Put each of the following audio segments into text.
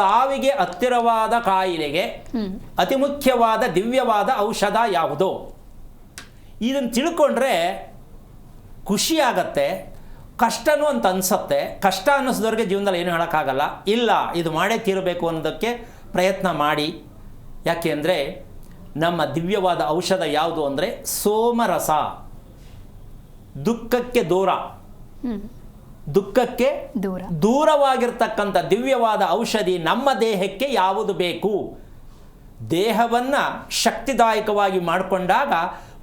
ಸಾವಿಗೆ ಹತ್ತಿರವಾದ ಕಾಯಿಲೆಗೆ ಅತಿ ಮುಖ್ಯವಾದ ದಿವ್ಯವಾದ ಔಷಧ ಯಾವುದು? ಇದನ್ನು ತಿಳ್ಕೊಂಡ್ರೆ ಖುಷಿಯಾಗತ್ತೆ ಕಷ್ಟನೂ ಅಂತ ಅನಿಸತ್ತೆ. ಕಷ್ಟ ಅನ್ನಿಸಿದವ್ರಿಗೆ ಜೀವನದಲ್ಲಿ ಏನು ಹೇಳೋಕ್ಕಾಗಲ್ಲ. ಇಲ್ಲ, ಇದು ಮಾಡೇ ತೀರಬೇಕು ಅನ್ನೋದಕ್ಕೆ ಪ್ರಯತ್ನ ಮಾಡಿ. ಯಾಕೆ ನಮ್ಮ ದಿವ್ಯವಾದ ಔಷಧ ಯಾವುದು ಅಂದರೆ ಸೋಮರಸ. ದುಃಖಕ್ಕೆ ದೂರ. ದುಃಖಕ್ಕೆ ದೂರ. ದೂರವಾಗಿರ್ತಕ್ಕಂಥ ದಿವ್ಯವಾದ ಔಷಧಿ ನಮ್ಮ ದೇಹಕ್ಕೆ ಯಾವುದು ಬೇಕು? ದೇಹವನ್ನು ಶಕ್ತಿದಾಯಕವಾಗಿ ಮಾಡಿಕೊಂಡಾಗ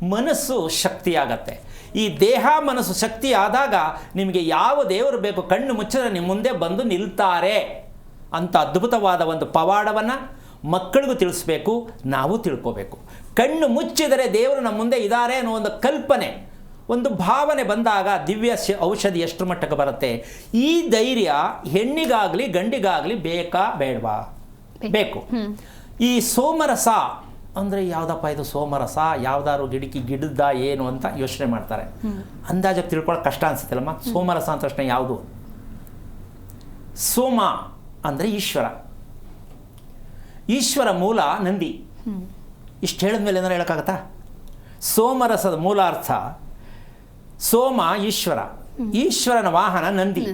ಮನಸ್ಸು ಶಕ್ತಿಯಾಗತ್ತೆ. ಈ ದೇಹ ಮನಸ್ಸು ಶಕ್ತಿ ಆದಾಗ ನಿಮಗೆ ಯಾವ ದೇವರು ಬೇಕು? ಕಣ್ಣು ಮುಚ್ಚಿದ್ರೆ ನಿಮ್ಮ ಮುಂದೆ ಬಂದು ನಿಲ್ತಾರೆ ಅಂತ ಅದ್ಭುತವಾದ ಒಂದು ಪವಾಡವನ್ನು ಮಕ್ಕಳಿಗೂ ತಿಳಿಸ್ಬೇಕು ನಾವು ತಿಳ್ಕೋಬೇಕು. ಕಣ್ಣು ಮುಚ್ಚಿದರೆ ದೇವರು ನಮ್ಮ ಮುಂದೆ ಇದ್ದಾರೆ ಅನ್ನೋ ಒಂದು ಕಲ್ಪನೆ ಒಂದು ಭಾವನೆ ಬಂದಾಗ ದಿವ್ಯ ಔಷಧಿ ಎಷ್ಟು ಮಟ್ಟಕ್ಕೆ ಬರುತ್ತೆ? ಈ ಧೈರ್ಯ ಹೆಣ್ಣಿಗಾಗಲಿ ಗಂಡಿಗಾಗಲಿ ಬೇಕಾ ಬೇಡವಾ? ಬೇಕು. ಈ ಸೋಮರಸ ಅಂದರೆ ಯಾವುದಪ್ಪ ಇದು ಸೋಮರಸ? ಯಾವ್ದಾದ್ರು ಗಿಡಕಿ ಗಿಡದ ಏನು ಅಂತ ಯೋಚನೆ ಮಾಡ್ತಾರೆ. ಅಂದಾಜಾಗಿ ತಿಳ್ಕೊಳ್ಳೋಕೆ ಕಷ್ಟ ಅನ್ಸುತ್ತಲ್ಲಮ್ಮ? ಸೋಮರಸ ಅಂತ ತಕ್ಷಣ ಯಾವುದು? ಸೋಮ ಅಂದರೆ ಈಶ್ವರ. ಈಶ್ವರ ಮೂಲ ನಂದಿ. ಇಷ್ಟು ಹೇಳಿದ್ಮೇಲೆ ಏನಾರು ಹೇಳೋಕ್ಕಾಗತ್ತಾ? ಸೋಮರಸದ ಮೂಲ ಅರ್ಥ ಸೋಮ ಈಶ್ವರ. ಈಶ್ವರನ ವಾಹನ ನಂದಿ.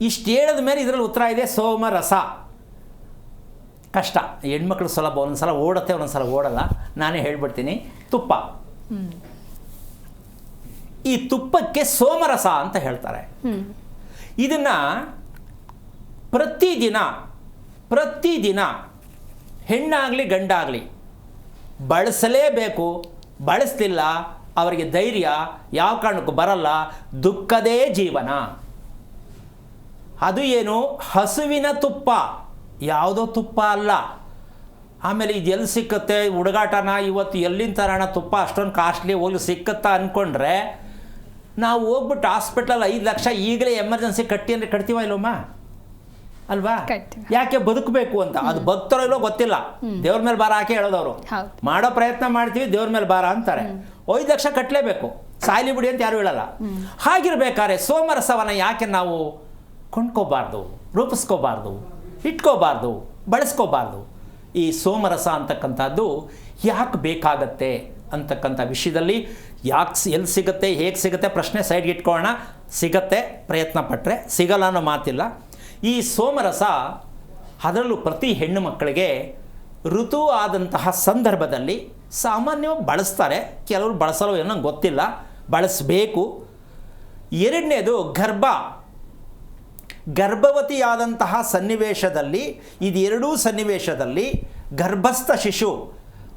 ಇಷ್ಟು ಹೇಳಿದ ಮೇಲೆ ಇದರಲ್ಲಿ ಉತ್ತರ ಇದೆ ಸೋಮ ರಸ. ಕಷ್ಟ. ಹೆಣ್ಮಕ್ಳು ಸುಲಭ ಒಂದೊಂದ್ಸಲ ಓಡುತ್ತೆ ಒಂದೊಂದ್ಸಲ ಓಡಲ್ಲ. ನಾನೇ ಹೇಳ್ಬಿಡ್ತೀನಿ. ತುಪ್ಪ. ಈ ತುಪ್ಪಕ್ಕೆ ಸೋಮರಸ ಅಂತ ಹೇಳ್ತಾರೆ. ಇದನ್ನ ಇದನ್ನು ಪ್ರತಿದಿನ ಪ್ರತಿದಿನ ಹೆಣ್ಣಾಗಲಿ ಗಂಡಾಗಲಿ ಬಳಸಲೇಬೇಕು ಬಳಸಲಿಲ್ಲ ಅವರಿಗೆ ಧೈರ್ಯ ಯಾವ ಕಾರಣಕ್ಕೂ ಬರಲ್ಲ. ದುಃಖದೇ ಜೀವನ. ಅದು ಏನು? ಹಸುವಿನ ತುಪ್ಪ. ಯಾವುದೋ ತುಪ್ಪ ಅಲ್ಲ. ಆಮೇಲೆ ಇದು ಎಲ್ಲಿ ಸಿಕ್ಕತ್ತೆ? ಹುಡುಗಾಟನ ಇವತ್ತು ಎಲ್ಲಿಂದ ತರೋಣ ತುಪ್ಪ? ಅಷ್ಟೊಂದು ಕಾಸ್ಟ್ಲಿ ಹೋಗಿ ಸಿಕ್ಕತ್ತಾ ಅಂದ್ಕೊಂಡ್ರೆ ನಾವು ಹೋಗ್ಬಿಟ್ಟು ಹಾಸ್ಪಿಟ್ಲಲ್ಲಿ ಐದು ಲಕ್ಷ ಈಗಲೇ ಎಮರ್ಜೆನ್ಸಿ ಕಟ್ಟಿ ಅಂದರೆ ಕಟ್ತೀವ ಇಲ್ಲಮ್ಮ? ಅಲ್ವಾ? ಯಾಕೆ ಬದುಕಬೇಕು ಅಂತ? ಅದು ಬದುಕ್ತಾರೋ ಇಲ್ಲೋ ಗೊತ್ತಿಲ್ಲ. ದೇವ್ರ ಮೇಲೆ ಬಾರ ಹಾಕಿ ಹೇಳೋದವರು. ಮಾಡೋ ಪ್ರಯತ್ನ ಮಾಡ್ತೀವಿ ದೇವ್ರ ಮೇಲೆ ಬಾರ ಅಂತಾರೆ. ಐದು ಲಕ್ಷ ಕಟ್ಟಲೇಬೇಕು ಸಾಯ್ಲಿ ಬಿಡಿ ಅಂತ ಯಾರು ಹೇಳಲ್ಲ. ಹಾಗಿರ್ಬೇಕಾದ್ರೆ ಸೋಮರಸವನ್ನ ಯಾಕೆ ನಾವು ಕೊಂಡ್ಕೋಬಾರ್ದು ರೂಪಿಸ್ಕೋಬಾರ್ದು ಇಟ್ಕೋಬಾರ್ದು ಬಳಸ್ಕೋಬಾರ್ದು? ಈ ಸೋಮರಸ ಅಂತಕ್ಕಂಥದ್ದು ಯಾಕೆ ಬೇಕಾಗತ್ತೆ ಅಂತಕ್ಕಂಥ ವಿಷಯದಲ್ಲಿ ಯಾಕೆ ಎಲ್ಲಿ ಸಿಗುತ್ತೆ ಹೇಗೆ ಸಿಗುತ್ತೆ ಪ್ರಶ್ನೆ ಸೈಡ್ಗೆ ಇಟ್ಕೊಳ್ಳೋಣ. ಸಿಗತ್ತೆ ಪ್ರಯತ್ನ ಪಟ್ಟರೆ ಸಿಗಲ್ಲ ಅನ್ನೋ ಮಾತಿಲ್ಲ. ಈ ಸೋಮರಸ ಅದರಲ್ಲೂ ಪ್ರತಿ ಹೆಣ್ಣು ಮಕ್ಕಳಿಗೆ ಋತು ಆದಂತಹ ಸಂದರ್ಭದಲ್ಲಿ ಸಾಮಾನ್ಯವಾಗಿ ಬಳಸ್ತಾರೆ. ಕೆಲವರು ಬಳಸಲು ಏನೋ ಗೊತ್ತಿಲ್ಲ. ಬಳಸಬೇಕು. ಎರಡನೇದು ಗರ್ಭ. ಗರ್ಭವತಿಯಾದಂತಹ ಸನ್ನಿವೇಶದಲ್ಲಿ, ಇದೆರಡೂ ಸನ್ನಿವೇಶದಲ್ಲಿ ಗರ್ಭಸ್ಥ ಶಿಶು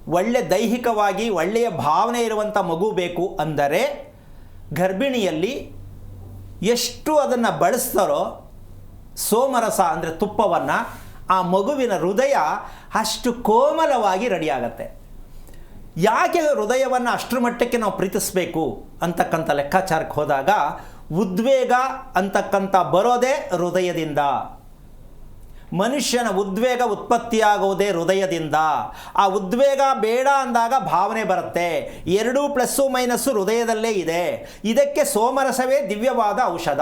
ಒಳ್ಳೆ ದೈಹಿಕವಾಗಿ ಒಳ್ಳೆಯ ಭಾವನೆ ಇರುವಂಥ ಮಗು ಬೇಕು ಅಂದರೆ ಗರ್ಭಿಣಿಯಲ್ಲಿ ಎಷ್ಟು ಅದನ್ನು ಬಳಸ್ತಾರೋ ಸೋಮರಸ ಅಂದರೆ ತುಪ್ಪವನ್ನು ಆ ಮಗುವಿನ ಹೃದಯ ಅಷ್ಟು ಕೋಮಲವಾಗಿ ರೆಡಿಯಾಗತ್ತೆ. ಯಾಕೆ ಹೃದಯವನ್ನು ಅಷ್ಟರ ಮಟ್ಟಕ್ಕೆ ನಾವು ಪ್ರೀತಿಸಬೇಕು ಅಂತಕ್ಕಂಥ ಲೆಕ್ಕಾಚಾರಕ್ಕೆ ಹೋದಾಗ ಉದ್ವೇಗ ಅಂತಕ್ಕಂಥ ಬರೋದೇ ಹೃದಯದಿಂದ. ಮನುಷ್ಯನ ಉದ್ವೇಗ ಉತ್ಪತ್ತಿಯಾಗುವುದೇ ಹೃದಯದಿಂದ. ಆ ಉದ್ವೇಗ ಬೇಡ ಅಂದಾಗ ಭಾವನೆ ಬರುತ್ತೆ. ಎರಡೂ ಪ್ಲಸ್ಸು ಮೈನಸ್ಸು ಹೃದಯದಲ್ಲೇ ಇದೆ. ಇದಕ್ಕೆ ಸೋಮರಸವೇ ದಿವ್ಯವಾದ ಔಷಧ.